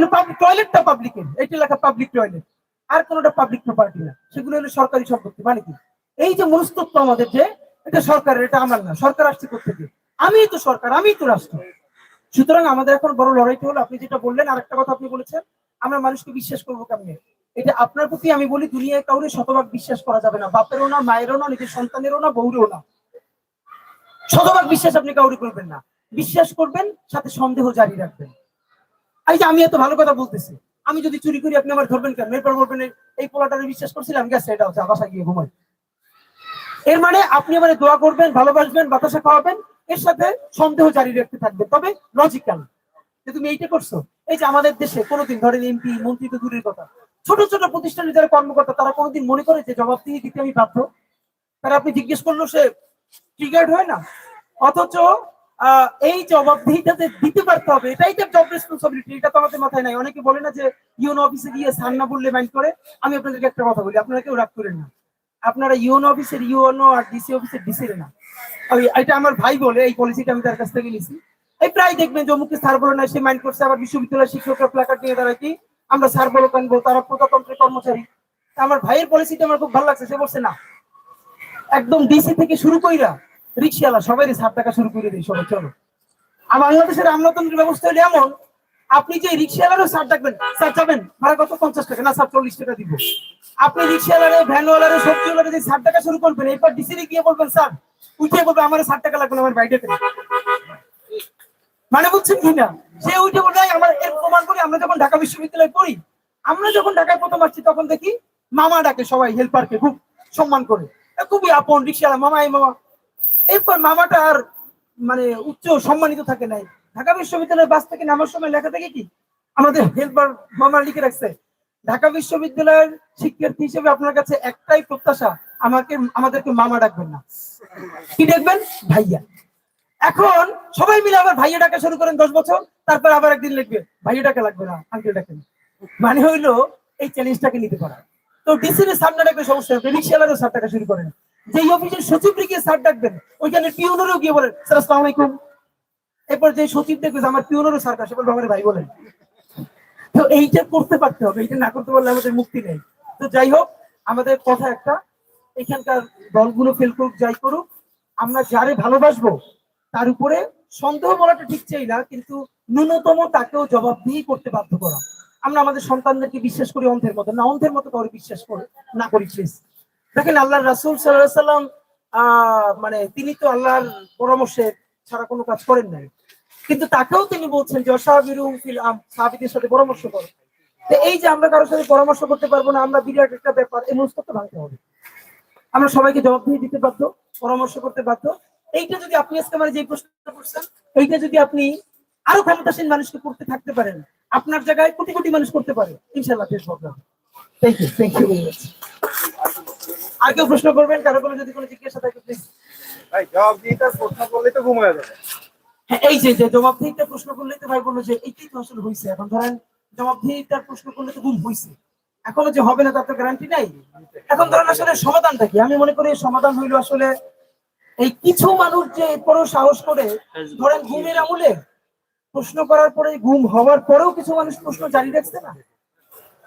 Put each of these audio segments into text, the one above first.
হলো টয়লেটটা public toilet আর কোনোটা public property না। সেগুলো হলো সরকারি সম্পত্তি মানে কি? এই যে মনস্তত্ব আমাদের যে, এটা সরকারের, এটা আমার না। সরকার আসছে থেকে আমিই তো সরকার, আমিই তো রাষ্ট্র। সুতরাং আমাদের এখন বড় লড়াইটা হলো, আপনি যেটা বললেন, আরেকটা কথা আপনি বলেছেন, আমরা মানুষকে বিশ্বাস করব কেমনে? এটা আপনার প্রতি আমি বলি, দুনিয়ায় কাউরে শতভাগ বিশ্বাস করা যাবে না। বাপেরও না, মায়েরও না, নিজের সন্তানেরও না, বউরেও না। শতভাগ বিশ্বাস আপনি কাউরে করবেন না। বিশ্বাস করবেন, সাথে সন্দেহ জারি রাখবেন। এই যে আমি এত ভালো কথা বলতেছি। আমি যদি চুরি করি, আপনি আমার ধরবেন কেন? এরপর বলবেন, এই- পোলাটারে বিশ্বাস করছিলাম, গেছে, এটা হচ্ছে বাসা গিয়ে ঘুমাই এর মানে আপনি আমার দোয়া করবেন, ভালোবাসবেন, বাতাসা খাওয়াবেন, এর সাথে সন্দেহ জারি রাখতে থাকবে তবে লজিক্যাল যে তুমি এইটা করছ। এই যে আমাদের দেশে কোনোদিন, ধরেন এমপি মন্ত্রী তো দূরের কথা, ছোট ছোট প্রতিষ্ঠানের যারা কর্মকর্তা, তারা কোনোদিন মনে করে যে জবাব জবাবদিহি দিতে আমি বাধ্য? তারা আপনি জিজ্ঞেস করল সে ট্রিগার্ড হয় না? অথচ এই জবাবদিহিটাতে দিতে পারতে হবে, এটাই তো জব রেসপন্সিবিলিটি এটা তো আমাদের মাথায় নাই। অনেকে বলে না যে ইউনো অফিসে গিয়ে সান না বললে মাইন্ড করে। আমি আপনাদেরকে একটা কথা বলি, আপনারা কেউ রাগ করেন না। আপনারা ইউনো অফিসের ইউনো আর ডিসি অফিসের ডিসির না। এটা আমার ভাই বলে, এই পলিসিটা আমি তার কাছ থেকে নিছি। এই প্রায় দেখবেন যে অমুকে স্যার বলে না, সে মাইন্ড করছে, আবার বিশ্ববিদ্যালয়ের শিক্ষকরা প্ল্যাকার্ড নিয়ে দাঁড়ায় কি? আমরা স্যার বলো কানবো তারা প্রজাতন্ত্রের কর্মচারী। আমার ভাইয়ের পলিসিটা আমার খুব ভালো লাগছে, সে বলছে না। একদম ডিসি থেকে শুরু কইরা রিক্সাওয়ালা সবাই সাত টাকা শুরু করে দিই সবাই, চলো। আর বাংলাদেশের আমলাতন্ত্রের ব্যবস্থা হলে এমন, আপনি যে রিক্সাওয়ালারও স্যার ডাকবেন স্যার যাবেন ভাড়া কত? পঞ্চাশ টাকা, না স্যার চল্লিশ টাকা দিব। আপনি রিক্সাওয়ালারে ভ্যানওয়ালারে সবজিওয়ালারে যে ষাট টাকা শুরু করবেন, এরপর ডিসিরে গিয়ে বলবেন, স্যার উঠে বলবে আমার ষাট টাকা লাগবে আমার বাইরে মানে বুঝছেন কি না, সে উঠে বলবে, "এই, আমার এর প্রমাণ করি, আমরা যখন ঢাকা বিশ্ববিদ্যালয়ে পড়ি, আমরা যখন ঢাকায় প্রথম আসছি, তখন দেখি মামা ডাকে সবাই, হেল্পারকে খুব সম্মান করে। খুবই আপন রিক্সাওয়ালা মামা এই মামা এরপর মামাটা আর মানে উচ্চ সম্মানিত থাকে নাই। ঢাকা বিশ্ববিদ্যালয়ের বাস থেকে নামার সময় লেখা থাকে কি? আমাদের হেল্পার মামা লিখে রাখছে, ঢাকা বিশ্ববিদ্যালয়ের শিক্ষার্থী হিসেবে আপনার কাছে একটাই প্রত্যাশা, আমাকে, আমাদেরকে মামা ডাকবেন না। কি ডাকবেন ভাইয়া। এখন সবাই মিলে আবার ভাইয়া ডাকা শুরু করেন দশ বছর, তারপর আবার একদিন লিখবে, ভাইয়া ডাকা লাগবে না আঙ্কেল ডাকেন। মানে হইল এই চ্যালেঞ্জটাকে নিতে পারা। তো ডিসির সামনে ডাকবে সমস্যা হবে রিক্সাওয়ালারও স্যার টাকা শুরু করেন। যেই অফিসের সচিব গিয়ে স্যার ডাকবেন, ওইখানে পিওনেরও গিয়ে বলেন স্যার আসসালামু আলাইকুম। এরপর যে সচিব দেখবে আমার পিওনেরও স্যার কাছে বলবে, আমার ভাই বলেন। তো এইটা করতে পারতে হবে, এইটা না করতে পারলে আমাদের মুক্তি নেই। তো যাই হোক, আমাদের কথা একটা, এখানকার দলগুলো ফেল করুক, যাই করুক, আমরা যারে ভালোবাসবো, তার উপরে সন্দেহ বলাটা ঠিক চাই না, কিন্তু ন্যূনতম তাকেও জবাবদিহি করতে বাধ্য করা। আমরা আমাদের সন্তানদেরকে বিশ্বাস করি অন্ধের মতো, না অন্ধের মতো কাউকে বিশ্বাস করে, না করি প্লিজ দেখেন আল্লাহ রাসুল সাল্লাহ সাল্লাম মানে তিনি তো আল্লাহর পরামর্শে ছাড়া কোনো কাজ করেন নাই। কিন্তু তাকেও তিনি বলছেন যে সাহাবিদের সাথে পরামর্শ করো। এই যে আমরা কারোর সাথে পরামর্শ করতে পারব না, আমরা বিরাট একটা ব্যাপার, এই মনস্তত্ব ভাঙতে হবে। আমরা সবাইকে জবাবদিহি দিতে বাধ্য, পরামর্শ করতে বাধ্য। এইটা যদি আপনি আজকে আমার যে প্রশ্নটা করছেন, এইটা যদি আপনি আরও ক্ষমতাসীন মানুষকে করতে থাকতে পারেন, আপনার জায়গায় কোটি কোটি মানুষ করতে পারে ইনশাল্লাহ দেশ বদলাবে। Thank you thank you very much আর কেউ প্রশ্ন করবেন? কারও কোনো যদি কোনো জিজ্ঞাসা থাকে প্লিজ ভাই জবাব দিয়ে তার প্রশ্ন করলে তো ঘুম যাবে। হ্যাঁ এই যে যে জবাবদিহিতার প্রশ্ন করলে তো ভাই বলল যে এইটাই তো আসলে হয়েছে এখন ধরেন জবাবদিহিতার প্রশ্ন করলে তো হয়েছে এখনও যে হবে না তার তো গ্যারান্টি নাই। এখন ধরেন আসলে সমাধানটা কি? আমি মনে করি সমাধান হইল আসলে এই কিছু মানুষ যে এরপরেও সাহস করে ধরেন ঘুমের আমলে প্রশ্ন করার পরে ঘুম হওয়ার পরেও কিছু মানুষ প্রশ্ন জারি রাখছে না।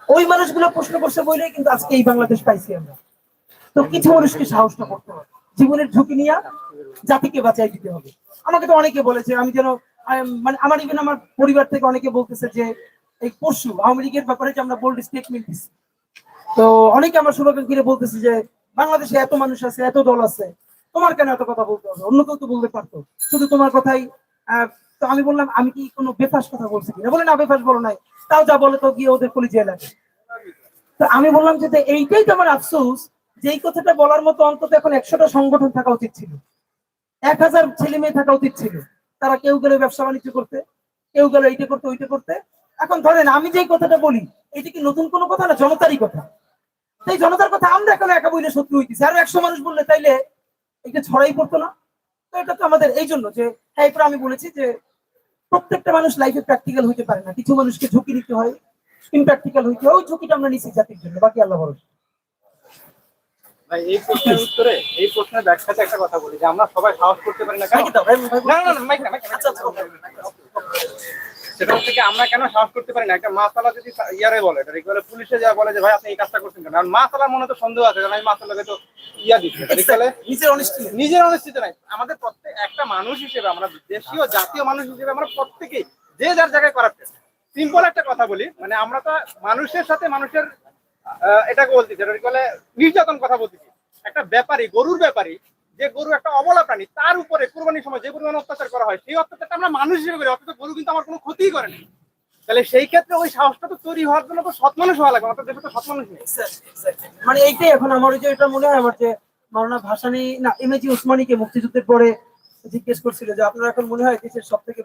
ওই মানুষগুলো প্রশ্ন করছে বলেই কিন্তু আজকে এই বাংলাদেশ পাইছি আমরা। তো কিছু মানুষকে সাহসটা করতে হবে। জীবনের ঝুঁকি নিয়ে জাতিকে বাঁচাই দিতে হবে। আমাকে তো অনেকে বলেছে, আমি যেন মানে আমার ইভেন আমার পরিবার থেকে অনেকে বলতেছে যে, এই পরশু আওয়ামী লীগের ব্যাপারে যে আমরা বোল্ড স্টেটমেন্ট দিচ্ছি তো অনেকে আমার শুভাকাঙ্ক্ষীরা বলতেছে যে, বাংলাদেশে এত মানুষ আছে, এত দল আছে, তোমার কেন এত কথা বলতে হবে? অন্য কেউ তো বলতে পারতো। শুধু তোমার কথাই তো আমি বললাম, আমি কি কোনো বেফাস কথা বলছি কিনা? বলে, না, বেফাস বলো নাই। তাও যা বলে তো গিয়ে ওদের কলিজিয়া লাগে। তো আমি বললাম যে এইটাই তো আমার আফসোস যে এই কথাটা বলার মতো অন্তত এখন একশোটা সংগঠন থাকা উচিত ছিল। এক হাজার ছেলে মেয়ে থাকা উচিত ছিল। তারা কেউ গেলে ব্যবসা বাণিজ্য করতে, কেউ গেলে এইটা করতে, ওইটা করতে। এখন ধরেন আমি যে কথাটা বলি এটা কি নতুন কোনো কথা না জনতারই কথা? সেই জনতার কথা আমরা এখন একা বইলে শত্রু হইতেছি। আরও একশো মানুষ বললে তাইলে এটা ছড়াই পড়তো না? তো এটা তো আমাদের এই জন্য যে হ্যাঁ এরপর আমি বলেছি যে, প্রত্যেকটা মানুষ লাইফে প্র্যাকটিক্যাল হইতে পারে না। কিছু মানুষকে ঝুঁকি নিতে হয় ইমপ্র্যাকটিক্যাল হইতে হয়। ওই ঝুঁকিটা আমরা নিচ্ছি জাতির জন্য, বাকি আল্লাহ ভরসা। ভাই এই প্রশ্নের উত্তরে এই প্রশ্নের ব্যাখ্যাতে একটা কথা বলি যে আমরা সবাই সাহস করতে পারি না কেন? না না না মাইক না মাইক. সেটা হচ্ছে আমরা কেন সাহস করতে পারি না? একটা মাসালা যদি ইয়ারে বলে এটা বলে পুলিশে যা বলে যে ভাই আপনি এই কাজটা করছেন কেন? আর মাসালার মনে তো সন্দেহ আছে কারণ আমি মাসালাকে তো ইয়া দিচ্ছি বলে নিজের অনিষ্টি নিজের অনিশ্চিত নাই। আমাদের প্রত্যেক একটা মানুষ হিসেবে আমরা দেশীয় জাতীয় মানুষ হিসেবে আমরা প্রত্যেকেই যে যার জায়গায় করাপ্টেড সিম্পল একটা কথা বলি মানে আমরা তো মানুষের সাথে মানুষের এটাকে বলতেছি, এটা বলে, নির্যাতন কথা বলতেছি। একটা ব্যাপারী, গরুর ব্যাপারী, যে গরু একটা অবলা প্রাণী, তার উপরে কুরবানির সময় যে পরিমাণ অত্যাচার করা হয়, সেই অত্যাচারটা আমরা মানুষ হিসেবে করি, অথচ গরু কিন্তু আমার কোনো ক্ষতিই করে না। তাহলে সেই ক্ষেত্রে ওই সাহসটা তো তৈরি হওয়ার জন্য তো সৎ মানুষ হওয়া লাগবে আমাদের দেশে তো সৎ মানুষ নেই. মানে এইটাই এখন আমার যে এটা মনে হয় আমার যে মাওলানা ভাসানি, না, এমএজি উসমানীকে মুক্তিযুদ্ধের পরে জিজ্ঞেস করছিল যে আপনার এখন মনে হয় দেশের সব থেকে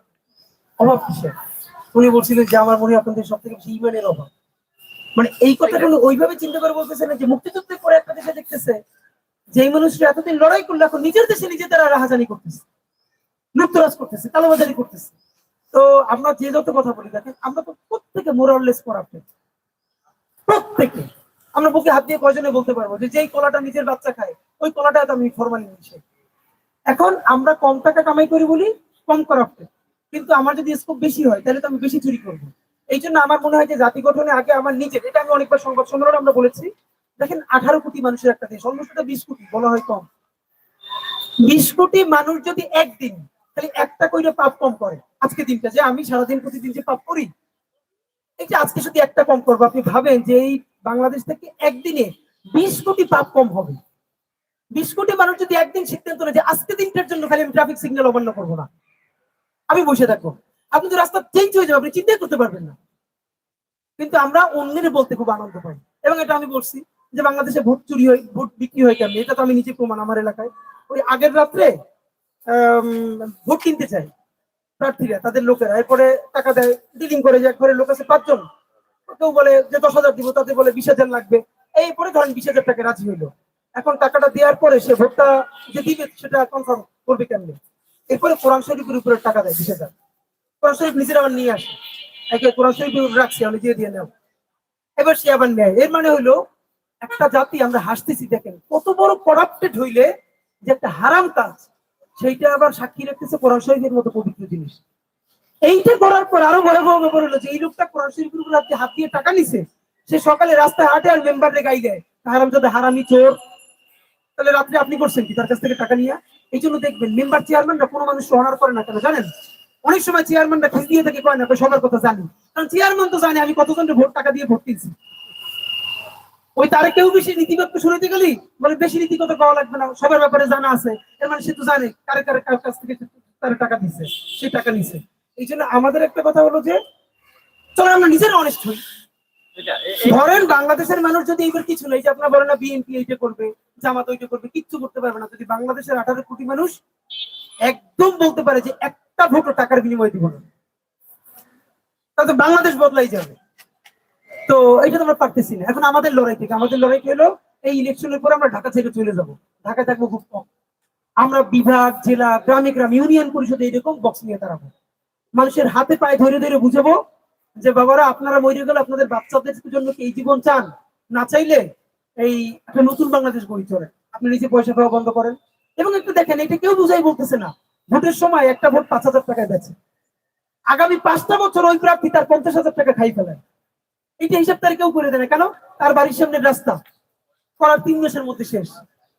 অভাব কিসের? উনি বলছিলেন যে আমার মনে হয় আপনাদের সব থেকে বেশি ইমানের অভাব। মানে এই কথাগুলো ওইভাবে চিন্তা করে বলতেছে না যে মুক্তিযুদ্ধের পরে একটা দেশে দেখতেছে যে এই এতদিন লড়াই করলে, এখন নিজের দেশে নিজেদের রাহাজানি করতেছে, লুপ্তরাজ করতেছে কালোবাজারি করতেছে। তো আমরা যে যত কথা বলি, দেখেন, আমরা তো প্রত্যেকে মোরাললেস করাপ্টেড প্রত্যেকে। আমরা বুকে হাত দিয়ে কয়জনে বলতে পারব যে যেই কলাটা নিজের বাচ্চা খায়, ওই কলাটা আমি ফরমালি নিচ্ছে এখন আমরা কম টাকা কামাই করি বলি, কম করাপ্টেড কিন্তু আমার যদি স্কোপ বেশি হয়, তাহলে তো আমি বেশি চুরি করব। এই জন্য আমার মনে হয় যে জাতি গঠনে আগে আমার নিজের, এটা আমি অনেকবার সংবাদ সম্মেলনে আমরা বলেছি। দেখেন, আঠারো কোটি মানুষের একটা দেশ অলমোস্ট বিশ কোটি, বলা হয় কম। বিশ কোটি মানুষ যদি একদিন খালি একটা কইরে পাপ কম করে। আজকে দিনটা যে আমি সারাদিন প্রতিদিন যে পাপ করি, এই যে আজকে শুধু একটা কম করব, আপনি ভাবেন যে এই বাংলাদেশ থেকে একদিনে বিশ কোটি পাপ কম হবে। বিশ কোটি মানুষ যদি একদিন সিদ্ধান্ত নেয় যে আজকে দিনটার জন্য খালি আমি ট্রাফিক সিগন্যাল অমান্য করব না। আমি বসে থাকব। আপনি তো রাস্তা চেঞ্জ হয়ে যাবে, আপনি চিন্তাই করতে পারবেন না। কিন্তু আমরা অন্যের বলতে খুব আনন্দ পাই। এবং এটা আমি বলছি যে বাংলাদেশে ভোট চুরি হয়, ভোট বিক্রি হয় কেমনি? এটা তো আমি নিজে প্রমাণ আমার এলাকায়। ওই আগের রাত্রে ভোট কিনতে চাই প্রার্থীরা, তাদের লোকেরা। এরপরে টাকা দেয় ডিলিং করে যায়, ঘরের লোক আছে পাঁচজন। কেউ বলে যে দশ হাজার দিব, তাদের বলে বিশ হাজার লাগবে। এই পরে ধরেন বিশ হাজার টাকা রাজি হইল এখন টাকাটা দেওয়ার পরে সে ভোটটা যে দিবে, সেটা কনফার্ম করবে কেমনি? এরপরে কোরআন শরীফের উপরে টাকা দেয় বিশ হাজার। কোরআন শরীফ নিজের আবার নিয়ে আসে। একে কোরআন শরীফ রাখছি, আমি দিয়ে দিয়ে নেব। এবার সে আবার নেয়। এর মানে হইল একটা জাতি আমরা হাসতেছি, দেখেন, কত বড় করাপ্টেড হইলে যে একটা হারাম কাজ, সেইটা আবার সাক্ষী রাখতেছে কোরআন শরীফের মতো পবিত্র জিনিস। এইটা করার পর আরও বড় বড় ব্যাপার হলো যে, এই লোকটা কোরআন শরীফের উপর হাত দিয়ে টাকা নিছে, সে সকালে রাস্তায় হাঁটে আর মেম্বারে গাই দেয়। হারাম যাতে হারামি চোর। তাহলে রাত্রে আপনি করছেন কি? তার কাছ থেকে টাকা নিয়ে এই জন্য দেখবেন মেম্বার চেয়ারম্যানরা কোনো মানুষ অনার করে না কেন, জানেন? অনেক সময় চেয়ারম্যানরা ফিস দিয়ে থাকে কয় না সবার কথা জানি। কারণ চেয়ারম্যান তো জানে আমি কতজনের ভোট টাকা দিয়ে ভোট দিয়েছি। ওই তারে কেউ বেশি নীতিগত শুনতে গেলি বলে বেশি নীতিগত পাওয়া লাগবে না সবার ব্যাপারে জানা আছে। এর মানে সে তো জানে কারে কারে কার কাছ থেকে তার টাকা দিছে সে টাকা নিছে। এই জন্য আমাদের একটা কথা হলো যে চলো আমরা নিজেরা অনেস্ট হই। ধরেন বাংলাদেশের মানুষ যদি এইবার কিছু নেই যে আপনার বলেন না বিএনপি এইটা করবে জামাত ওইটা করবে কিচ্ছু করতে পারবে না। যদি বাংলাদেশের আঠারো কোটি মানুষ একদম বলতে পারে যে একটা ভোটও টাকার বিনিময় দিব না। তাহলে বাংলাদেশ বদলাই যাবে। তো এটা তো আমরা পারতেছি না। এখন আমাদের লড়াই থেকে, আমাদের লড়াই কি হলো? এই ইলেকশনের পরে আমরা ঢাকা থেকে চলে যাব। ঢাকায় থাকব খুব কম। আমরা বিভাগ, জেলা, গ্রামে গ্রাম, ইউনিয়ন পরিষদে এরকম বক্স নিয়ে দাঁড়াবো। মানুষের হাতে পায়ে ধরে ধরে বুঝাবো যে, বাবারা, আপনারা মরে গেলে আপনাদের বাচ্চাদের জন্য কি এই জীবন চান? না চাইলে এই একটা নতুন বাংলাদেশ গড়ি চলে আপনি নিজে পয়সা খাওয়া বন্ধ করেন। এবং একটু দেখেন, এটা কেউ বুঝাই বলতেছে না। ভোটের সময় একটা ভোট পাঁচ হাজার টাকায় বেচে। আগামী পাঁচটা বছর ওই প্রার্থী তার পঞ্চাশ হাজার টাকা খাই ফেলেন এটা হিসাব তার কেউ করে দেয় না। কেন? তার বাড়ির সামনে রাস্তা। করার তিন মাসের মধ্যে শেষ।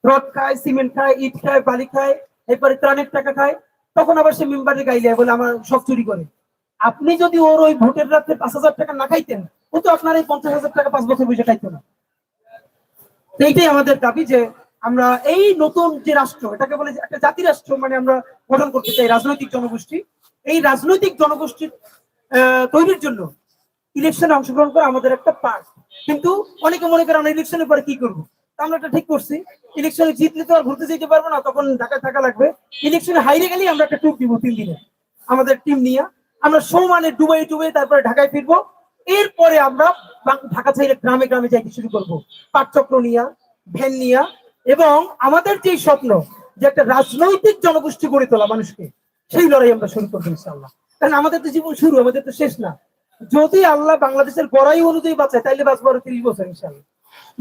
রড খায়, সিমেন্ট খায়, ইট খায়, বালি খায়, এরপরে ত্রাণের টাকা খায়। তখন আবার সে মেম্বারে গাইলে বলে, আমার সব চুরি করে। আপনি যদি ওর ওই ভোটের রাত্রে পাঁচ হাজার টাকা না খাইতেন, ও তো আপনার এই পঞ্চাশ হাজার টাকা পাঁচ বছর বসে খাইতো না। এইটাই আমাদের দাবি যে আমরা এই নতুন যে রাষ্ট্র, এটাকে বলে একটা জাতি রাষ্ট্র মানে আমরা গঠন করতে চাই, রাজনৈতিক জনগোষ্ঠী। এই রাজনৈতিক জনগোষ্ঠীর তৈরির জন্য ইলেকশনে অংশগ্রহণ করা আমাদের একটা পার্ট কিন্তু অনেকে মনে করে আমরা ইলেকশনের পরে কি করব? আমরা একটা ঠিক করছি। ইলেকশনে জিতলে তো আর ঘুরতে যেতে পারব না, তখন ঢাকায় থাকা লাগবে। ইলেকশনে হাইরে গেলেই আমরা একটা ট্যুর দিব তিন দিনে, আমাদের টিম নিয়ে। আমরা সমানে ডুবাই ডুবাই তারপরে ঢাকায় ফিরবো। এরপরে আমরা ঢাকা ছেড়ে গ্রামে গ্রামে যাইতে শুরু করব। পাঠচক্র নিয়া, ভ্যান নিয়া এবং আমাদের যে স্বপ্ন যে একটা রাজনৈতিক জনগোষ্ঠী গড়ে তোলা মানুষকে, সেই লড়াই আমরা শুরু করব ইনশাল্লাহ কারণ আমাদের তো জীবন শুরু, আমাদের তো শেষ না। যদি আল্লাহ বাংলাদেশের গড়াই অনুযায়ী বাঁচায়, তাইলে বাঁচবো আরও তিরিশ বছর ইনশাল্লাহ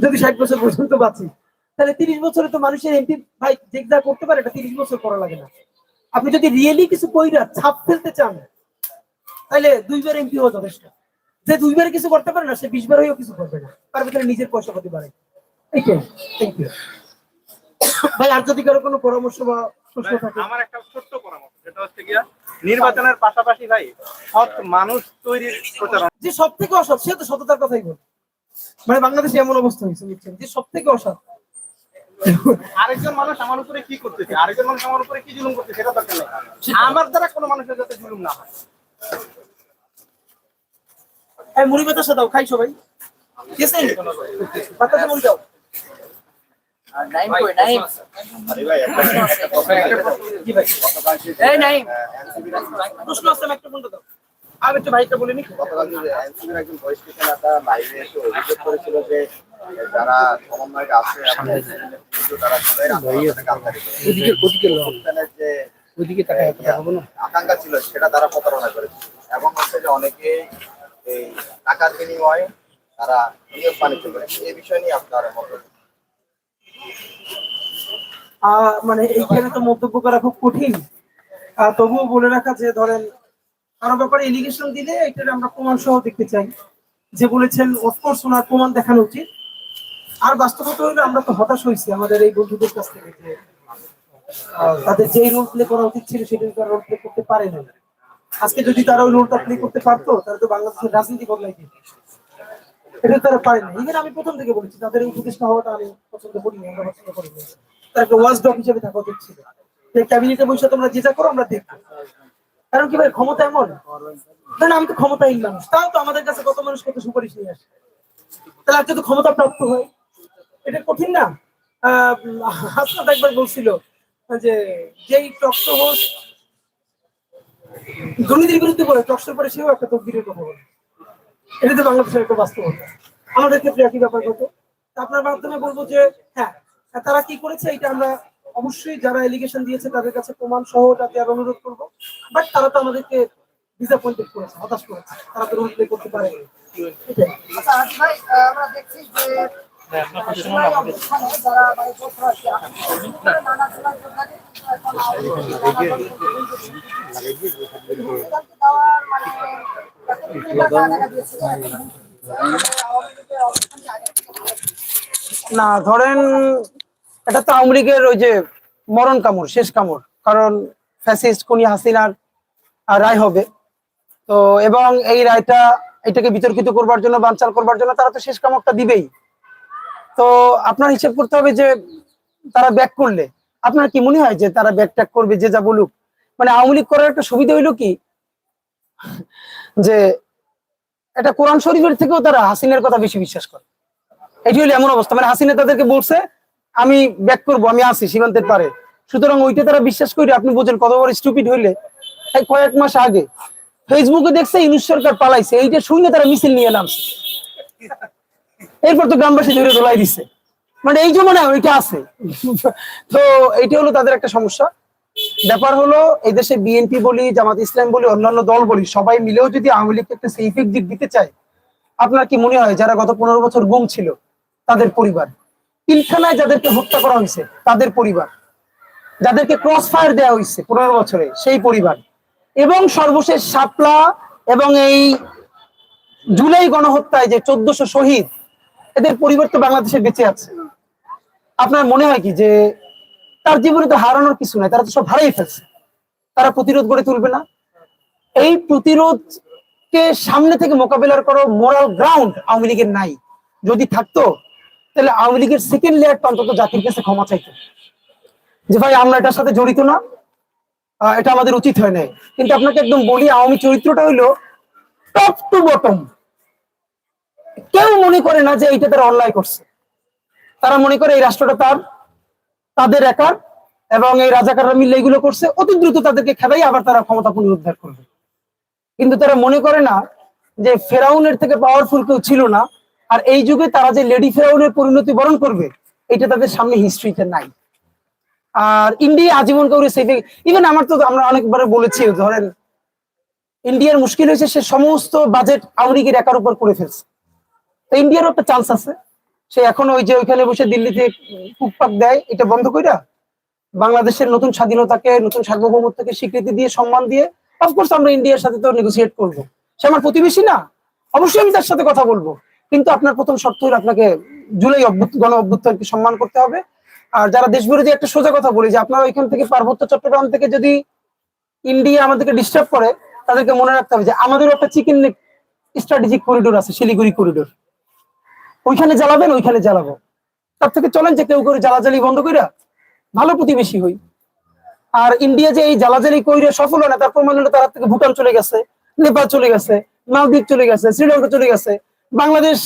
যদি ষাট বছর পর্যন্ত বাঁচি, তাহলে তিরিশ বছরে তো মানুষের এমপি ভাই যে যা করতে পারে, এটা তিরিশ বছর করা লাগে না। আপনি যদি রিয়েলি কিছু কইরা ছাপ ফেলতে চান তাহলে দুইবার এমপি হওয়া যথেষ্ট। যে দুইবার কিছু করতে পারে না, সে বিশবার হয়েও কিছু করবে না। তার ভিতরে নিজের পয়সা প্রতি বাড়ে এইটাই। থ্যাংক ইউ ভাই আর যদি কারও কোনো পরামর্শ বা প্রশ্ন থাকে? আমার একটা ছোট্ট পরামর্শ যেটা হচ্ছে গিয়া নির্বাচনের পাশাপাশি ভাই সৎ মানুষ তৈরির প্রচারণা। যে সব থেকে অসৎ সে তো সততার কথাই বল। মানে বাংলাদেশে এমন অবস্থা হয়েছে বুঝছেন? যে সব থেকে অসৎ। আরেকজন মানুষ আমার উপরে কি করতেছে? আরেকজন মানুষ আমার উপরে কি জুলুম করতেছে সেটা দরকার নেই। আমার দ্বারা কোনো মানুষের যাতে জুলুম না হয়। মুড়ি বাতাসা দাও খাই সবাই বাতাসা মুড়ি দাও। আর একটু ভাইটা একজন নেতা এসে অভিযোগ করেছিল যে যারা সমন্বয়ক আছে তারা আকাঙ্ক্ষা ছিল সেটা তারা প্রতারণা করেছে। এবং হচ্ছে যে অনেকে এই টাকার বিনিময়ে তারা নিয়োগ বাণিজ্য করেছে। এই বিষয় নিয়ে আপনার আহ, মানে এইখানে তো মন্তব্য করা খুব কঠিন। তবুও বলে রাখা যে, ধরেন, কারও ব্যাপারে এলিগেশন দিলে এটার আমরা প্রমাণ সহ দেখতে চাই। যে বলেছেন অফকোর্স ওনার প্রমাণ দেখানো উচিত। আর বাস্তবতা হলো, আমরা তো হতাশ হয়েছি আমাদের এই বন্ধুদের কাছ থেকে তাদের যেই রোল প্লে করা উচিত ছিল সেটা তারা রোল প্লে করতে পারে না আজকে যদি তারা ওই রোলটা প্লে করতে পারতো, তাহলে তো বাংলাদেশের রাজনীতি বদলাই দিত এটা তারা পারে না। ইভেন আমি প্রথম থেকে বলেছি, তাদের উপদেষ্টা হওয়াটা আমি পছন্দ করি না, আমরা পছন্দ করি না। তার একটা ওয়াচ ডগ হিসেবে থাকা উচিত ছিল। যে ক্যাবিনেটে বসে তোমরা যে যা করো, আমরা দেখব। কারণ কি ভাই, ক্ষমতা এমন। না আমি তো ক্ষমতাহীন মানুষ, তাও তো আমাদের কাছে কত মানুষ কত সুপারিশ নিয়ে আসে। তাহলে আজকে তো ক্ষমতা প্রাপ্ত হয়। এটা কঠিন না। হাসনাত একবার বলছিল যে, যেই টকশো হোস্ট দুর্নীতির বিরুদ্ধে বলে টকশোর পরে সেও একটা তকদিরের কথা বলে। এটা তো বাংলাদেশের একটা বাস্তবতা। আমাদের ক্ষেত্রে একই ব্যাপার হতো আপনার মাধ্যমে বলব যে হ্যাঁ তারা কি করেছে এটা আমরা অবশ্যই যারা এলিগেশন দিয়েছে তাদের কাছে প্রমাণ সহ ওটা দেওয়ার অনুরোধ করব। বাট তারা তো আমাদেরকে ডিসঅ্যাপয়েন্টেড করেছে হতাশ করেছে। তারা তো রোল প্লে করতে পারে আচ্ছা আমরা দেখছি যে যারা না, ধরেন এটা তো আওয়ামী লীগের ওই যে মরণ কামড়, শেষ কামড়, কারণ ফ্যাসিস্ট খুনি হাসিনার রায় হবে। তো এবং এই রায়টা এটাকে বিতর্কিত করবার জন্য, বানচাল করবার জন্য তারা তো শেষ কামড়টা দিবেই। তো আপনার হিসেব করতে হবে যে তারা ব্যাক করলে। আপনার কি মনে হয় যে তারা ব্যাক ট্যাক করবে, যে যা বলুক? মানে আওয়ামী লীগ করার একটা সুবিধা হইল কি? যে এটা কোরআন শরীফের থেকেও তারা হাসিনের কথা বেশি বিশ্বাস করে। এটি হলো এমন অবস্থা। মানে হাসিনা তাদেরকে বলছে, আমি ব্যাক করব, আমি আছি, সীমান্তের পারে সুতরাং ওইটা তারা বিশ্বাস করি, আপনি বোঝেন কত বড় স্টুপিড হইলে। কয়েক মাস আগে ফেসবুকে দেখছে ইউনুস সরকার পালাইছে। এইটা শুনে তারা মিছিল নিয়ে নামছে। এরপর তো গ্রামবাসী ধরে দোলাই দিছে। মানে এই জমানায় ওইটা আছে। তো এইটা হলো তাদের একটা সমস্যা। ব্যাপার হলো, এই দেশে বিএনপি বলি, জামাত ইসলাম বলি, অন্যান্য দল বলি, সবাই মিলেও যদি আওয়ামী লীগকে একটা সেফ এক্সিট দিতে চায়, আপনার কি মনে হয় যারা গত পনেরো বছর গুম ছিল, তাদের পরিবার? পিলখানায় যাদেরকে হত্যা করা হয়েছে, তাদের পরিবার। যাদেরকে ক্রস ফায়ার দেওয়া হয়েছে পনেরো বছরে, সেই পরিবার। এবং সর্বশেষ শাপলা এবং এই জুলাই গণহত্যায় যে চোদ্দশো শহীদ, এদের পরিবার তো বাংলাদেশে বেঁচে আছে। আপনার মনে হয় কি যে তার জীবনে তো হারানোর কিছু নাই, তারা তো সব হারাই ফেলছে। তারা প্রতিরোধ গড়ে তুলবে না। এই প্রতিরোধকে সামনে থেকে মোকাবিলার করো মোরাল গ্রাউন্ড আওয়ামী লীগের নাই। যদি থাকতো, তাহলে আওয়ামী লীগের সেকেন্ড লেয়ারটা অন্তত জাতির কাছে ক্ষমা চাইতো। যে ভাই, আমরা এটার সাথে জড়িত না। এটা আমাদের উচিত হয় নাই। কিন্তু আপনাকে একদম বলি, আওয়ামী চরিত্রটা হইল টপ টু বটম কেউ মনে করে না যে এইটা তারা অন্যায় করছে। তারা মনে করে এই রাষ্ট্রটা তার। তাদের একার এবং এই রাজাকাররা মিলে এগুলো করছে, অতি দ্রুত তাদেরকে খেদাই আবার তারা ক্ষমতা পুনরুদ্ধার করবে। কিন্তু তারা মনে করে না যে ফেরাউনের থেকে পাওয়ারফুল কেউ ছিল না, আর এই যুগে তারা যে লেডি ফেরাউনের পরিণতি বরণ করবে, এটা তাদের সামনে হিস্ট্রিতে নাই। আর ইন্ডিয়া আজীবন কাউরে সেফে ইভেন আমার তো আমরা অনেকবার বলেছি, ধরেন ইন্ডিয়ার মুশকিল হয়েছে সে সমস্ত বাজেট আমেরিকার একার উপর করে ফেলছে। তো ইন্ডিয়ারও একটা চান্স আছে। সে এখন ওই যে ওইখানে বসে দিল্লিতে কুকপাক দেয়, এটা বন্ধ কইরা বাংলাদেশের নতুন স্বাধীনতাকে, নতুন সার্বভৌমত্বকে স্বীকৃতি দিয়ে, সম্মান দিয়ে অফকোর্স আমরা ইন্ডিয়ার সাথে তো নেগোসিয়েট করব। সে আমার প্রতিবেশী না, অবশ্যই আমি তার সাথে কথা বলব। কিন্তু আপনার প্রথম শর্ত হলো আপনাকে জুলাই গণ অভ্যুত্থানকে সম্মান করতে হবে। আর যারা দেশ বিরোধী একটা সোজা কথা বলি, যে আপনারা ওইখান থেকে পার্বত্য চট্টগ্রাম থেকে যদি ইন্ডিয়া আমাদেরকে ডিস্টার্ব করে, তাদেরকে মনে রাখতে হবে যে আমাদেরও একটা চিকেন স্ট্র্যাটেজিক করিডোর আছে, শিলিগুড়ি করিডোর ওইখানে জ্বালাবেন, ওইখানে জ্বালাবো। তার থেকে চলেন যে কেউ করে জ্বালাজালি বন্ধ কইরা ভালো প্রতিবেশী হই। আর ইন্ডিয়া যে এই জ্বালাজালি কইরে সফল হয় না, তার প্রমাণ হলো তার থেকে ভুটান চলে গেছে, নেপাল চলে গেছে, মালদ্বীপ চলে গেছে, শ্রীলঙ্কা চলে গেছে। বাংলাদেশ,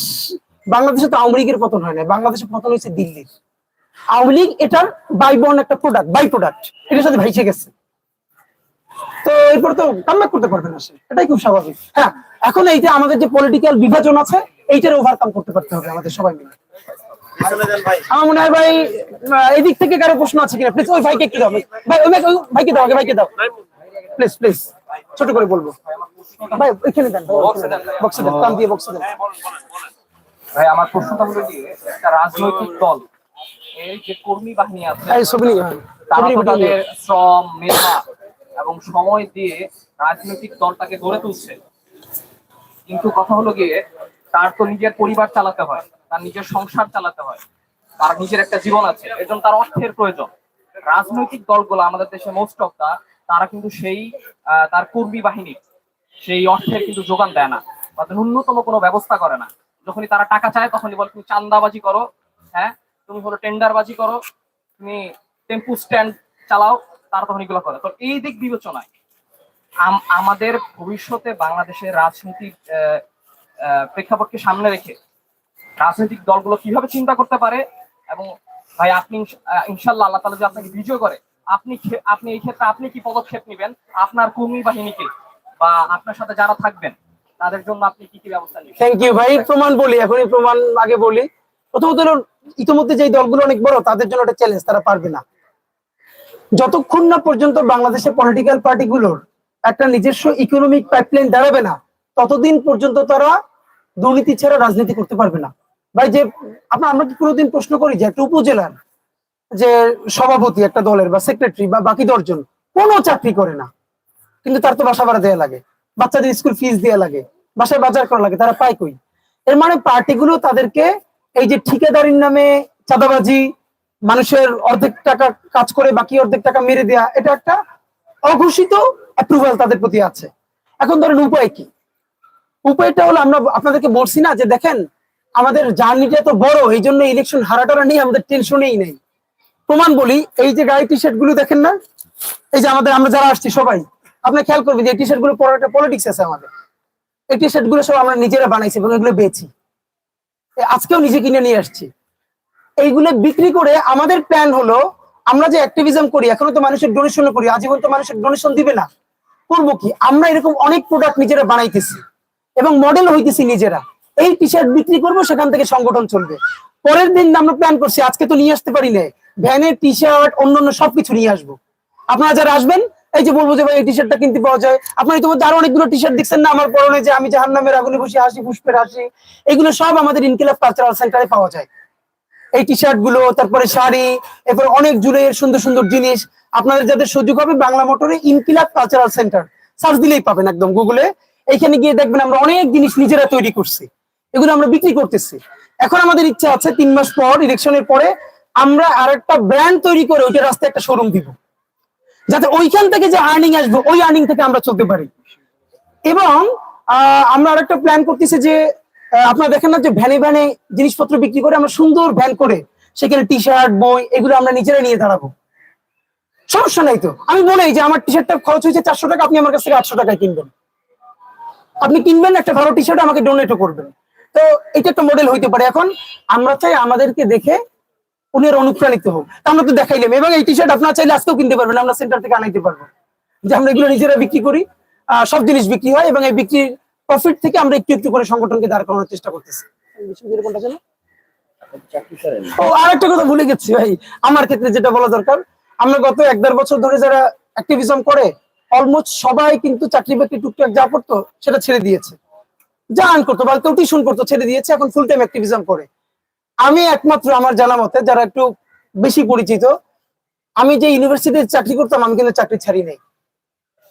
বাংলাদেশে তো আওয়ামী লীগের পতন হয় না বাংলাদেশে পতন হয়েছে দিল্লির। আওয়ামী লীগ এটার বাইবর্ন একটা প্রোডাক্ট বাই প্রোডাক্ট এটার সাথে ভাইসে গেছে। তো এরপর তো কামব্যাক করতে পারবে না সে, এটাই খুব স্বাভাবিক। হ্যাঁ এখন এই যে আমাদের যে পলিটিক্যাল বিভাজন আছে এইটার ওভারকাম করতে পারতে হবে আমাদের সবাই মিলে। আমার মনে হয় ভাই এদিক থেকে কারও প্রশ্ন আছে কিনা? প্লিজ ওই ভাইকে একটু দাও। ভাই ওই ভাই- ভাইকে দাও আগে ভাইকে দাও। প্লিজ প্লিজ ছোট করে বলব। ভাই ওইখানে দেন। বক্সে দেন। কান দিয়ে বক্সে দেন। ভাই আমার প্রশ্নটা হলো কি? একটা রাজনৈতিক দল এর যে কর্মী বাহিনী আছে এই হ্যাঁ। তারা তাদের শ্রম মেধা এবং সময় দিয়ে রাজনৈতিক দলটাকে গড়ে তুলছে। কিন্তু কথা হলো গিয়ে তার তো নিজের পরিবার চালাতে হয় তার নিজের সংসার চালাতে হয় তার নিজের একটা জীবন আছে এর জন্য তার অর্থের প্রয়োজন। রাজনৈতিক দলগুলো আমাদের দেশে মোস্ট অফ দা তারা কিন্তু সেই তার কর্মী বাহিনী সেই অর্থের কিন্তু যোগান দেয় না বা ন্যূনতম কোনো ব্যবস্থা করে না। যখনই তারা টাকা চায় তখনই বলে তুমি চান্দাবাজি করো হ্যাঁ তুমি হলো টেন্ডারবাজি করো তুমি টেম্পু স্ট্যান্ড চালাও তারা তখন এগুলো করে। তো এই দিক বিবেচনায় আম- আমাদের ভবিষ্যতে বাংলাদেশের আহ, প্রেক্ষাপটকে সামনে রেখে রাজনৈতিক দলগুলো কীভাবে চিন্তা করতে পারে এবং ভাই, আপনি ইনশাল্লাহ আল্লাহ তালা যদি আপনাকে বিজয় করে, আপনি আপনি এই ক্ষেত্রে আপনি কি পদক্ষেপ নেবেন? আপনার কর্মী বাহিনীকে বা আপনার সাথে যারা থাকবেন, তাদের জন্য আপনি কি কি ব্যবস্থা নেবেন? থ্যাংক ইউ ভাই। প্রমাণ বলি, এখনই প্রমাণ আগে বলি। প্রথমত হলো, ইতিমধ্যে যে দলগুলো অনেক বড়, তাদের জন্য একটা চ্যালেঞ্জ তারা পারবে না। যতক্ষণ না পর্যন্ত বাংলাদেশের পলিটিক্যাল পার্টিগুলোর একটা নিজস্ব ইকোনমিক পাইপলাইন দাঁড়াবে না, ততদিন পর্যন্ত তারা দুর্নীতি ছাড়া রাজনীতি করতে পারবে না। ভাই, যে আপনার, আমরা কি কোনোদিন প্রশ্ন করি যে একটা উপজেলার যে সভাপতি, একটা দলের বা সেক্রেটারি বা বাকি দশজন কোনো চাকরি করে না। কিন্তু তার তো বাসা ভাড়া দেওয়া লাগে, বাচ্চাদের স্কুল ফিস দেওয়া লাগে, বাসায় বাজার করা লাগে, তারা পায় কই? এর মানে পার্টিগুলো তাদেরকে এই যে ঠিকাদারির নামে চাঁদাবাজি, মানুষের অর্ধেক টাকা কাজ করে, বাকি অর্ধেক টাকা মেরে দেয়া, এটা একটা অঘোষিত অ্যাপ্রুভাল তাদের প্রতি আছে। এখন ধরেন উপায় কি? উপায়টা হলো আমরা আপনাদেরকে বলছি না যে দেখেন, আমাদের জার্নিটা তো বড় এই জন্য ইলেকশন হারাটারা নেই, আমাদের টেনশনেই নেই। প্রমাণ বলি, এই যে গায়ে টি শার্টগুলো দেখেন না? এই যে আমাদের, আমরা যারা আসছি সবাই, আপনি খেয়াল করবেন যে টি শার্টগুলো পরে একটা পলিটিক্স আছে আমাদের। এই টি শার্টগুলো সব আমরা নিজেরা বানাইছি এবং এগুলো বেচি। আজকেও নিজে কিনে নিয়ে আসছি। এইগুলো বিক্রি করে আমাদের প্ল্যান হলো, আমরা যে অ্যাক্টিভিজম করি, এখনও তো মানুষের ডোনেশন করি, আজীবন তো মানুষের ডোনেশন দিবে না। করব কি? আমরা এরকম অনেক প্রোডাক্ট নিজেরা বানাইতেছি। এবং মডেল হইতেছি নিজেরা। এই টি শার্ট বিক্রি করব, সেখান থেকে সংগঠন চলবে। পরের দিন আমরা প্ল্যান করছি, আজকে তো নিয়ে আসতে পারি না ভ্যানের টি শার্ট অন্যান্য সবকিছু নিয়ে আসব। আপনারা যারা আসবেন, এই যে বলব যে ভাই, এই টি শার্টটা কিনতে পাওয়া যায়। আপনারা ইতিমধ্যে আরও অনেকগুলো টি শার্ট দেখছেন না? আমার পরনে যে আমি জাহান নামের আগুনে বসে হাসি, পুষ্পের হাসি, এগুলো সব আমাদের ইনকিলাব কালচারাল সেন্টারে পাওয়া যায়। এই টি শার্টগুলো, তারপরে শাড়ি, এরপর অনেক জুড়ে সুন্দর সুন্দর জিনিস। আপনাদের যাদের সুযোগ হবে বাংলা মোটরে ইনকিলাব কালচারাল সেন্টার সার্চ দিলেই পাবেন একদম গুগলে এইখানে গিয়ে দেখবেন আমরা অনেক জিনিস নিজেরা তৈরি করছি। এগুলো আমরা বিক্রি করতেছি। এখন আমাদের ইচ্ছা আছে তিন মাস পর, ইলেকশনের পরে আমরা আরেকটা ব্র্যান্ড তৈরি করে ওইটা রাস্তায় একটা শোরুম দিব। যাতে ওইখান থেকে যে আর্নিং আসবে, ওই আর্নিং থেকে আমরা চলতে পারি। এবং আমরা আরেকটা প্ল্যান করতেছি যে আপনারা দেখেন না যে ভ্যানে ভ্যানে জিনিসপত্র বিক্রি করে আমরা সুন্দর ভ্যান করে সেখানে টি শার্ট বই এগুলো আমরা নিজেরা নিয়ে দাঁড়াবো। সমস্যা নাই তো। আমি বলি যে আমার টি শার্টটা খরচ হয়েছে চারশো টাকা, আপনি আমার কাছ থেকে আটশো টাকায় কিনবেন। আপনি কিনবেন একটা ভালো টি শার্ট আমাকে ডোনেটও করবেন। তো এটা একটা মডেল হইতে পারে। এখন আমরা চাই আমাদেরকে দেখে উনি আর অনুপ্রাণিত হোক। আমরা তো দেখাইলাম। এবং এই টি শার্ট আপনারা চাইলে আজকেও কিনতে পারবেন। আমরা সেন্টার থেকে আনাইতে পারব। যে আমরা এগুলো নিজেরা বিক্রি করি। সব জিনিস বিক্রি হয় এবং এই বিক্রির প্রফিট থেকে আমরা একটু একটু করে সংগঠনকে দাঁড় করানোর চেষ্টা করতেছি? ও, আরেকটা কথা ভুলে গেছি ভাই। আমার ক্ষেত্রে যেটা বলা দরকার, আমরা গত এক দেড় বছর ধরে যারা অ্যাক্টিভিজম করে অলমোস্ট সবাই কিন্তু চাকরি বাকরি টুকটাক যা করতো সেটা ছেড়ে দিয়েছে। যা আর্ন করতো বা কেউ টিউশন করতো, ছেড়ে দিয়েছে, এখন ফুল টাইম অ্যাক্টিভিজম করে। আমি একমাত্র আমার জানা মতে, যারা একটু বেশি পরিচিত, আমি যে ইউনিভার্সিটিতে চাকরি করতাম, আমি কিন্তু চাকরি ছাড়ি নাই।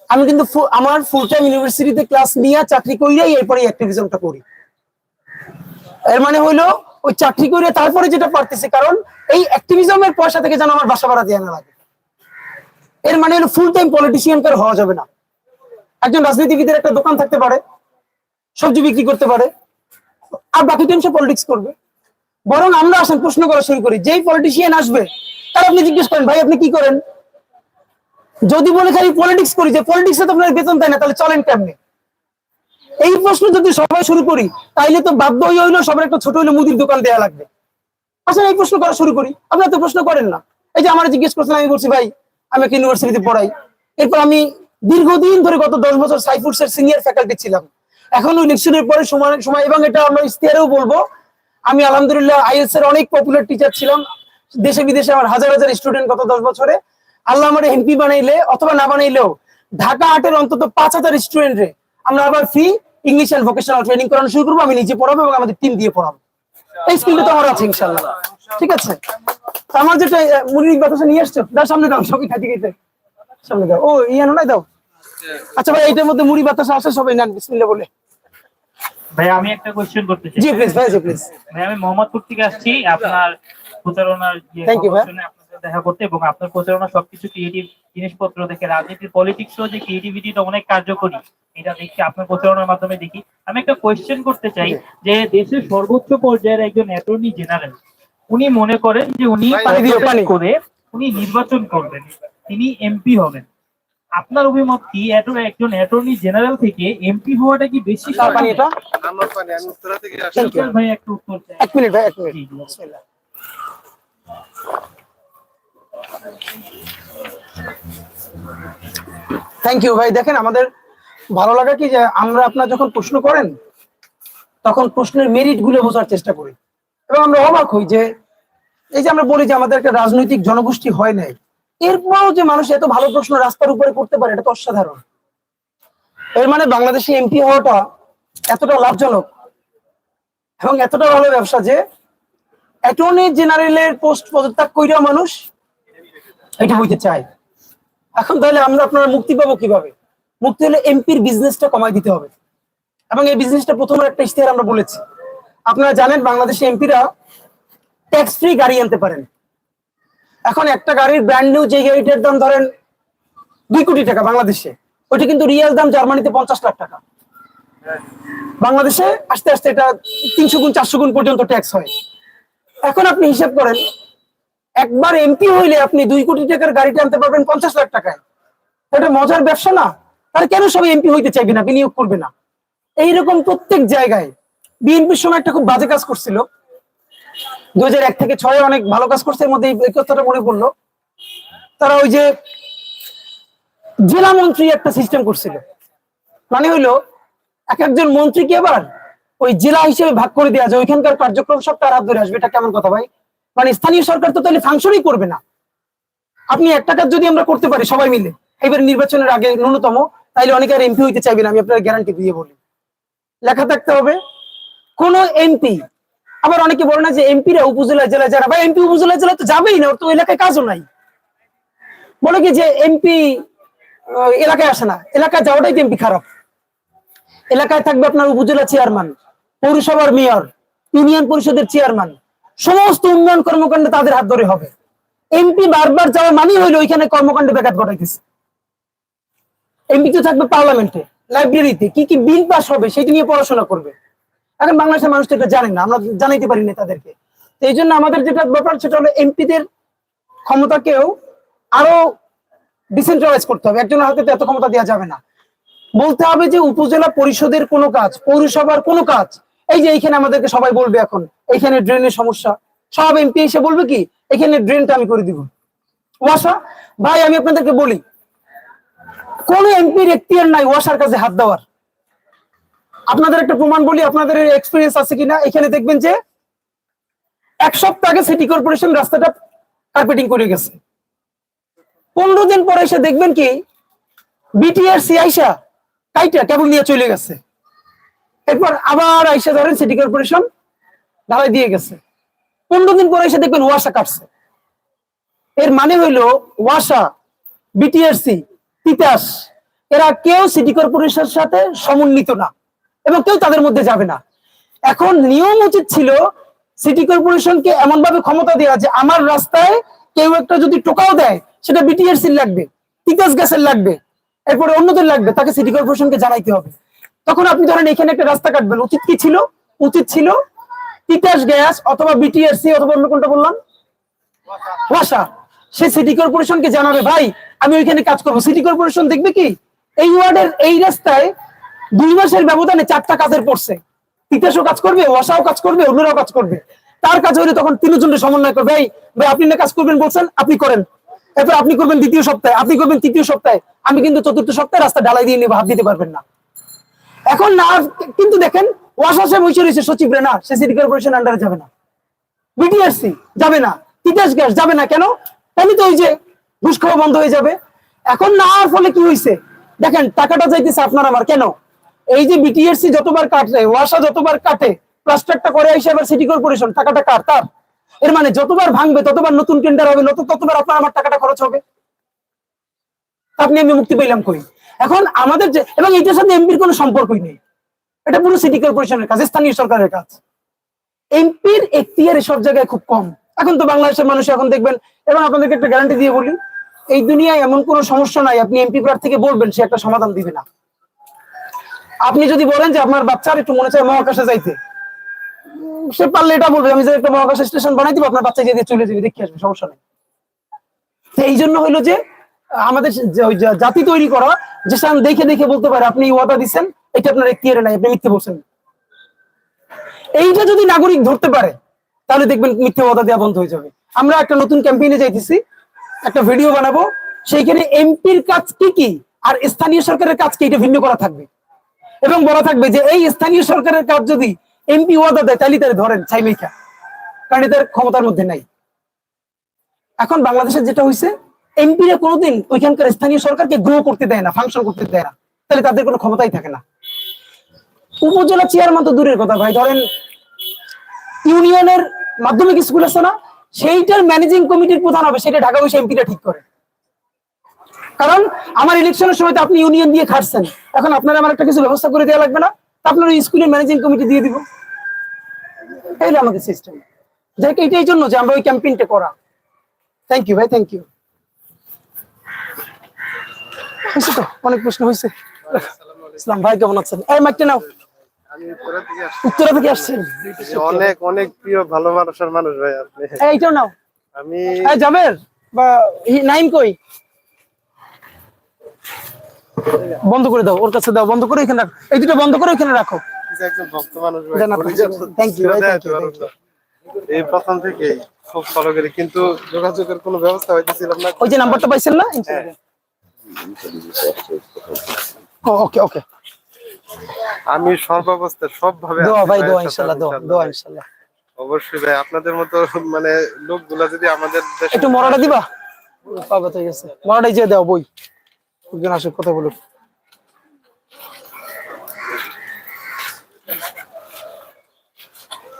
আমি কিন্তু আমার ফুল টাইম ইউনিভার্সিটিতে ক্লাস নিয়ে চাকরি করিয়াই এরপরে অ্যাক্টিভিজমটা করি। এর মানে হইল, ওই চাকরি করে তারপরে যেটা পারতেছি, কারণ এই অ্যাক্টিভিজমের পয়সা থেকে যেন আমার বাসা ভাড়া দেওয়া না লাগে। এর মানে হলো ফুল টাইম পলিটিশিয়ান কার হওয়া যাবে না। একজন রাজনীতিবিদের একটা দোকান থাকতে পারে, সবজি বিক্রি করতে পারে, আর বাকি টাইম সে পলিটিক্স করবে। বরং আমরা আসেন প্রশ্ন করা শুরু করি, যেই পলিটিশিয়ান আসবে, তার আপনি জিজ্ঞেস করেন, ভাই, আপনি কি করেন? যদি বলে খালি পলিটিক্স করি, যে পলিটিক্স তো আপনার বেতন দেয় না, তাহলে চলেন কেমনে? এই প্রশ্ন যদি সবাই শুরু করি, তাইলে তো বাধ্য হয়ে হইল সবার একটা ছোট হইল মুদির দোকান দেওয়া লাগবে। আসলে এই প্রশ্ন করা শুরু করি। আপনারা তো প্রশ্ন করেন না। এই যে আমার জিজ্ঞেস করছেন, আমি বলছি, ভাই আমি একটা ইউনিভার্সিটিতে পড়াই। এরপর আমি দীর্ঘদিন ধরে গত দশ বছর সাইফুডসের সিনিয়র ফ্যাকাল্টি ছিলাম। এখন ইলেকশনের পরে সময় সময় এবং এটা আমরা ইস্তেহারেও বলব। আমি আলহামদুলিল্লাহ আইএস এর অনেক পপুলার টিচার ছিলাম। দেশে বিদেশে আমার হাজার হাজার স্টুডেন্ট গত দশ বছরে। আল্লাহ আমার এমপি বানাইলে অথবা না বানাইলেও ঢাকা আটের অন্তত পাঁচ হাজার স্টুডেন্টে আমরা আবার free English and vocational training করানো শুরু করব। আমি নিজে পড়াবো এবং আমাদের টিম দিয়ে পড়াবো। এই স্কিলটা তো আমার আছে ইনশাল্লাহ ঠিক আছে। আমার যেটা মুড়ির বাতাসা নিয়ে আসছো দাও সামনে দাও সবাই খাইতে খাইতে। সামনে দাও। ও ইয়ানো নাই দাও। আচ্ছা ভাই এইটার মধ্যে মুড়ি বাতাসা আছে সবাই নেন বিসমিল্লাহ বলে। ভাই আমি একটা কোশ্চেন করতে চাই জি প্লিজ ভাই জি প্লিজ ভাই আমি মোহাম্মদপুর থেকে আসছি আপনার প্রচারণার যে Thank you, ভাই। আপনার দেখা করতে এবং আপনার প্রচারণা সবকিছু ক্রিয়েটিভ জিনিসপত্র দেখে রাজনীতির পলিটিক্সও যে ক্রিয়েটিভিটিটা অনেক কার্যকরী এটা দেখি আপনার প্রচারণার মাধ্যমে দেখি। আমি একটা কোয়েশ্চেন করতে চাই যে দেশের সর্বোচ্চ পর্যায়ের একজন অ্যাটর্নি জেনারেল উনি মনে করেন যে উনি। করে উনি নির্বাচন করবেন তিনি এমপি হবেন। আপনার অভিমত কি? একজন অ্যাটর্নি জেনারেল থেকে এমপি হওয়াটা কি বেশি পানি এটা? আমার পানি আমি উত্তরা থেকে আসছি। থ্যাংক ইউ ভাই একটু উত্তর চাই। এক মিনিট ভাই এক মিনিট। জি, জি। বিসমিল্লাহ। থ্যাংক ইউ ভাই। দেখেন আমাদের ভালো লাগা কি যে আমরা আপনার যখন প্রশ্ন করেন তখন প্রশ্নের মেরিটগুলো বোঝার চেষ্টা করি। এবং আমরা অবাক হই যে এই যে আমরা বলি যে আমাদের একটা রাজনৈতিক জনগোষ্ঠী হয় নাই, এরপরও যে মানুষ এত ভালো প্রশ্ন রাস্তার উপরে করতে পারে, এটা তো অসাধারণ। এর মানে বাংলাদেশে এমপি হওয়াটা এতটা লাভজনক এবং এতটা ভালো ব্যবসা যে অ্যাটর্নি জেনারেলের পোস্ট পদত্যাগ কইরা মানুষ এটা হইতে চায়। এখন তাহলে আমরা আপনারা মুক্তি পাবো কীভাবে? মুক্তি হলে এমপির বিজনেসটা কমাই দিতে হবে। এবং এই বিজনেসটা প্রথমে একটা ইশতেহার আমরা বলেছি। আপনারা জানেন বাংলাদেশে এমপিরা ট্যাক্স ফ্রি গাড়ি আনতে পারেন। এখন একটা গাড়ির ব্র্যান্ড নিউ যে গাড়িটার দাম ধরেন দুই কোটি টাকা বাংলাদেশে, ওইটা কিন্তু রিয়েল দাম জার্মানিতে পঞ্চাশ লাখ টাকা। বাংলাদেশে আস্তে আস্তে এটা তিনশো গুণ, চারশো গুণ পর্যন্ত ট্যাক্স হয়। এখন আপনি হিসাব করেন, একবার এমপি হইলে আপনি দুই কোটি টাকার গাড়িটা আনতে পারবেন পঞ্চাশ লাখ টাকায়। এটা মজার ব্যবসা না। তাহলে কেন সবাই এমপি হইতে চাইবে না? বিনিয়োগ করবে না। এইরকম প্রত্যেক জায়গায় বিএনপির সময় একটা খুব বাজে কাজ করছিল। দু এক থেকে ছয় অনেক ভালো কাজ করছে এর মধ্যে কথাটা মনে পড়ল। তারা ওই যে জেলা মন্ত্রী একটা সিস্টেম করছিল। মানে হইল, এক একজন মন্ত্রীকে এবার ওই জেলা হিসেবে ভাগ করে দেওয়া যায়। ওইখানকার কার্যক্রম সব তার হাত ধরে আসবে। এটা কেমন কথা ভাই? মানে স্থানীয় সরকার তো তাহলে ফাংশনই করবে না। আপনি একটা কাজ যদি আমরা করতে পারি সবাই মিলে এবার নির্বাচনের আগে ন্যূনতম, তাইলে অনেকে আর এমপি হইতে চাইবে না, আমি আপনার গ্যারান্টি দিয়ে বলি। লেখা থাকতে হবে কোন এমপি আবার অনেকে বলে না যে এমপিরা উপজেলা জেলা যারা ভাই এমপি উপজেলা জেলা তো যাবেই না, ওর তো এলাকায় কাজও নাই। বলে কি যে এমপি এলাকায় আসে না, এলাকায় যাওয়াটাই এমপি খারাপ। এলাকায় থাকবে আপনার উপজেলা চেয়ারম্যান পৌরসভার মেয়র ইউনিয়ন পরিষদের চেয়ারম্যান সমস্ত উন্নয়ন কর্মকাণ্ড তাদের হাত ধরে হবে। এমপি বারবার যাওয়া মানেই হইল ওইখানে কর্মকাণ্ডে ব্যাঘাত ঘটাইতেছে। এমপি তো থাকবে পার্লামেন্টে লাইব্রেরিতে কি কি বিল পাস হবে সেটি নিয়ে পড়াশোনা করবে। এখন বাংলাদেশের মানুষ তো এটা জানে না, আমরা জানাইতে পারি না তাদেরকে। তো এই জন্য আমাদের যেটা ব্যাপার, সেটা হলো এমপিদের ক্ষমতাকেও আরও ডিসেন্ট্রালাইজ করতে হবে। একজনের হাতে এত ক্ষমতা দেওয়া যাবে না। বলতে হবে যে উপজেলা পরিষদের কোনো কাজ, পৌরসভার কোনো কাজ, এই যে এইখানে আমাদেরকে সবাই বলবে এখন এইখানে ড্রেনের সমস্যা। সব এমপি এসে বলবে কি, এখানে ড্রেনটা আমি করে দিব। ওয়াসা, ভাই, আমি আপনাদেরকে বলি, কোন এমপির এখতিয়ার নাই ওয়াসার কাছে হাত দেওয়ার। আপনাদের একটা প্রমাণ বলি, আপনাদের এক্সপিরিয়েন্স আছে কিনা? এখানে দেখবেন যে এক সপ্তাহ আগে সিটি কর্পোরেশন রাস্তাটা কার্পেটিং করে গেছে। পনেরো দিন পরে এসে দেখবেন কি বিটিআরসি আইসা কাইটা কেবল নিয়ে চলে গেছে। এরপর আবার আইসা ধরেন সিটি কর্পোরেশন ঢালাই দিয়ে গেছে। পনেরো দিন পরে এসে দেখবেন ওয়াসা কাটছে। এর মানে হইল ওয়াসা বিটিআরসি তিতাস, এরা কেউ সিটি কর্পোরেশনের সাথে সমন্বিত না। এবং কেউ তাদের মধ্যে যাবে না। এখন নিয়ম উচিত ছিল সিটি কর্পোরেশনকে এমন ভাবে ক্ষমতা দেওয়া যে আমার রাস্তায় কেউ একটা যদি টোকাও দেয়, সেটা বিটিআরসির লাগবে, তিতাস গ্যাসের লাগবে, এরপরে অন্যদের লাগবে, তাকে সিটি কর্পোরেশনকে জানাইতে হবে। তখন আপনি ধরেন এখানে একটা রাস্তা কাটবেন, উচিত কি ছিল? উচিত ছিল তিতাস গ্যাস অথবা বিটিআরসি অথবা অন্য কোনটা বললাম? ওয়াসা। সে সিটি কর্পোরেশনকে জানাবে, ভাই, আমি ওইখানে কাজ করব। সিটি কর্পোরেশন দেখবে কি? এই ওয়ার্ডের এই রাস্তায় দুই মাসের ব্যবধানে চারটা কাজের পড়ছে। তিতাসও কাজ করবে, ওয়াসাও কাজ করবে, অন্যরাও কাজ করবে। তার কাজ হলে তখন তিনজনের সমন্বয় করবে। ভাই ভাই, আপনি না কাজ করবেন বলছেন, আপনি করেন। এরপর আপনি করবেন দ্বিতীয় সপ্তাহে, আপনি করবেন তৃতীয় সপ্তাহে। আমি কিন্তু চতুর্থ সপ্তাহে রাস্তা ঢালাই দিয়ে নেব, হাত দিতে পারবেন না। এখন না, কিন্তু দেখেন, ওয়াসা সাহেব বসে রয়েছে, সচিব রে না সে সিটি কর্পোরেশন আন্ডারে যাবে না। বিটিআরসি যাবে না। তিতাস গ্যাস যাবে না কেন? তাহলে তো ওই যে ঘুষ খাওয়া বন্ধ হয়ে যাবে। এখন না ফলে কি হয়েছে দেখেন, টাকাটা যাইতেছে আপনার আমার কেন? এই যে বিটিআরসি যতবার কাটে, ওয়াসা যতবার কাটে, প্লাস্টারটা করে এসে আবার সিটি কর্পোরেশন টাকাটা কার? তার এর মানে যতবার ভাঙবে, ততবার নতুন টেন্ডার হবে, নতুন ততবার আপনার আমার টাকাটা খরচ হবে। আপনি আমি মুক্তি পেলাম কই? এখন আমাদের যে, এবং এটার সাথে এমপির কোনো সম্পর্কই নেই। এটা পুরো সিটি কর্পোরেশনের কাজ, স্থানীয় সরকারের কাজ। এমপির এখতিয়ার সব জায়গায় খুব কম। এখন তো বাংলাদেশের মানুষ এখন দেখবেন, এবং আপনাদেরকে একটা গ্যারান্টি দিয়ে বলি, এই দুনিয়ায় এমন কোনো সমস্যা নাই, আপনি এমপি প্রার্থীকে বলবেন, সে একটা সমাধান দিবে না। আপনি যদি বলেন যে আপনার বাচ্চার একটু মনে চায় মহাকাশে যাইতে, সে পারলে এটা বলবে, আমি যে একটা মহাকাশ স্টেশন বানাই দিব, আপনার বাচ্চা যেতে চলে যাবে, দেখে আসবে, সমস্যা নেই। এই জন্য হলো যে, আমাদের জাতি তৈরি করা, যে সাম দেখে দেখে বলতে পারে, আপনি ওয়াদা দিচ্ছেন, এটা আপনার এখতিয়ারে নাই, আপনি মিথ্যে বলছেন। এইটা যদি নাগরিক ধরতে পারে, তাহলে দেখবেন মিথ্যে ওয়াদা দেওয়া বন্ধ হয়ে যাবে। আমরা একটা নতুন ক্যাম্পেইনে যাইতেছি, একটা ভিডিও বানাবো, সেইখানে এমপির কাজ কি কি, আর স্থানীয় সরকারের কাজ কি, এটা ভিন্ন করা থাকবে। এবং বলা থাকবে যে এই স্থানীয় সরকারের কাজ যদি এমপি ওয়াদা দেয় তাহলে তারা ধরেন চাইমেইকা কারণ এদের ক্ষমতার মধ্যে নাই। এখন বাংলাদেশের যেটা হয়েছে এমপিরা কোনোদিন ওইখানকার স্থানীয় সরকারকে গ্রো করতে দেয় না ফাংশন করতে দেয় না। তাহলে তাদের কোনো ক্ষমতাই থাকে না। উপজেলা চেয়ারম্যান তো দূরের কথা ভাই, ধরেন ইউনিয়নের মাধ্যমিক স্কুল আছে না, সেইটার ম্যানেজিং কমিটির প্রধান হবে, সেটা ঢাকা বসে এমপিটা ঠিক করে। কারণ আমার ইলেকশনের সময় তো আপনি ইউনিয়ন দিয়ে খাটছেন। এখন আপনার আমার একটা কিছু ব্যবস্থা করে দেওয়া লাগবে না। আপনার স্কুলের ম্যানেজিং কমিটি দিয়ে দিব। এই আমাদের সিস্টেম যাই এইটাই জন্য যে আমরা ওই ক্যাম্পেইনটা করা। থ্যাংক ইউ ভাই থ্যাংক ইউ হয়েছে তো? অনেক প্রশ্ন হয়েছে। ইসলাম ভাই কেমন আছেন? এই মাইকটা নাও। আমি উত্তরা থেকে আসছেন। অনেক অনেক প্রিয় ভালো মানুষের মানুষ ভাই আপনি। এইটাও নাও। আমি জাবের বা নাইম কই? বন্ধ করে দাও ওর কাছে দাও বন্ধ করে এখানে রাখো। এই দুটো বন্ধ করে এখানে রাখো। থ্যাংক ইউ এই প্রথম খুব ফলো করি কিন্তু যোগাযোগের কোনো ব্যবস্থা হইতেছিলাম না। ওই যে নাম্বারটা পাইছেন না? ওকে ওকে। আমি সব ভাবে দোয়া আছি ভাই দোয়া ইনশাআল্লাহ দোয়া দোয়া ইনশাআল্লাহ অবশ্যই ভাই আপনাদের মতো মানে লোকগুলা যদি আমাদের একটু মরাটা দিবা? পাবে তো গেছে মরাটাই যে দাও বই। একজন আসে কথা বলুক